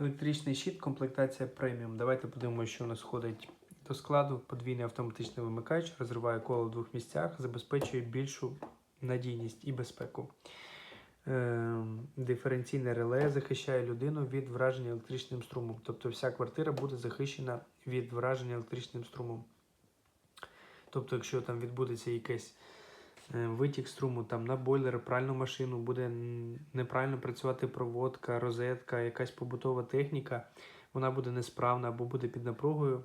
Електричний щит, комплектація преміум. Давайте подивимося, що у нас входить до складу. Подвійний автоматичний вимикач, розриває коло в двох місцях, забезпечує більшу надійність і безпеку. Ем, Диференційне реле захищає людину від враження електричним струмом. Тобто вся квартира буде захищена від враження електричним струмом. Тобто, якщо там відбудеться якийсь е, витік струму там, на бойлер, пральну машину, буде неправильно працювати проводка, розетка, якась побутова техніка, вона буде несправна або буде під напругою.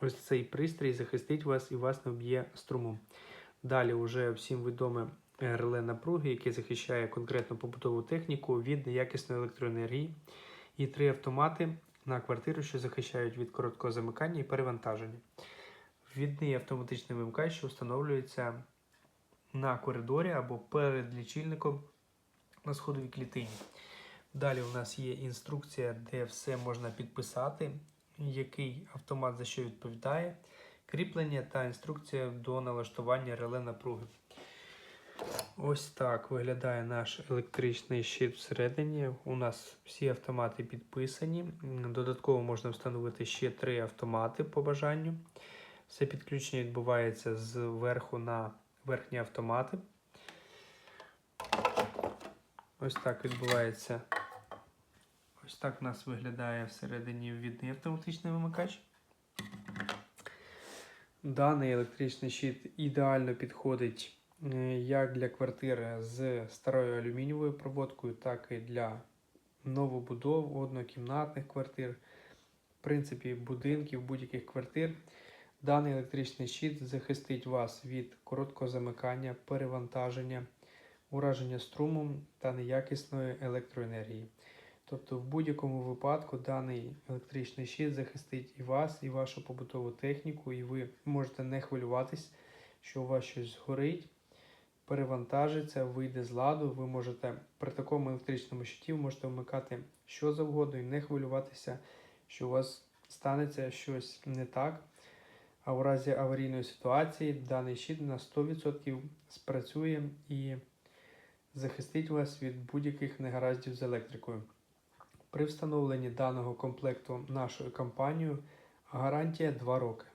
Ось цей пристрій захистить вас і вас не вб'є струмом. Далі вже всім відоме е, реле напруги, яке захищає конкретно побутову техніку від неякісної електроенергії. І три автомати на квартиру, що захищають від короткого замикання і перевантаження. Ввідний автоматичний вимикач, що встановлюється на коридорі або перед лічильником на сходовій клітині. Далі у нас є інструкція, де все можна підписати, який автомат за що відповідає, кріплення та інструкція до налаштування реле напруги. Ось так виглядає наш електричний щит всередині. У нас всі автомати підписані. Додатково можна встановити ще три автомати по бажанню. Все підключення відбувається зверху на верхні автомати. Ось так відбувається. Ось так у нас виглядає всередині ввідний автоматичний вимикач. Даний електричний щит ідеально підходить е, як для квартир з старою алюмінієвою проводкою, так і для новобудов, однокімнатних квартир, в принципі, будинків, будь-яких квартир. Даний електричний щит захистить вас від короткого замикання, перевантаження, ураження струмом та неякісної електроенергії. Тобто, в будь-якому випадку даний електричний щит захистить і вас, і вашу побутову техніку, і ви можете не хвилюватись, що у вас щось згорить, перевантажиться, вийде з ладу. Ви можете при такому електричному щиті можете вмикати що завгодно і не хвилюватися, що у вас станеться щось не так. А в разі аварійної ситуації даний щит на 100% спрацює і захистить вас від будь-яких негараздів з електрикою. При встановленні даного комплекту нашою компанією гарантія 2 роки.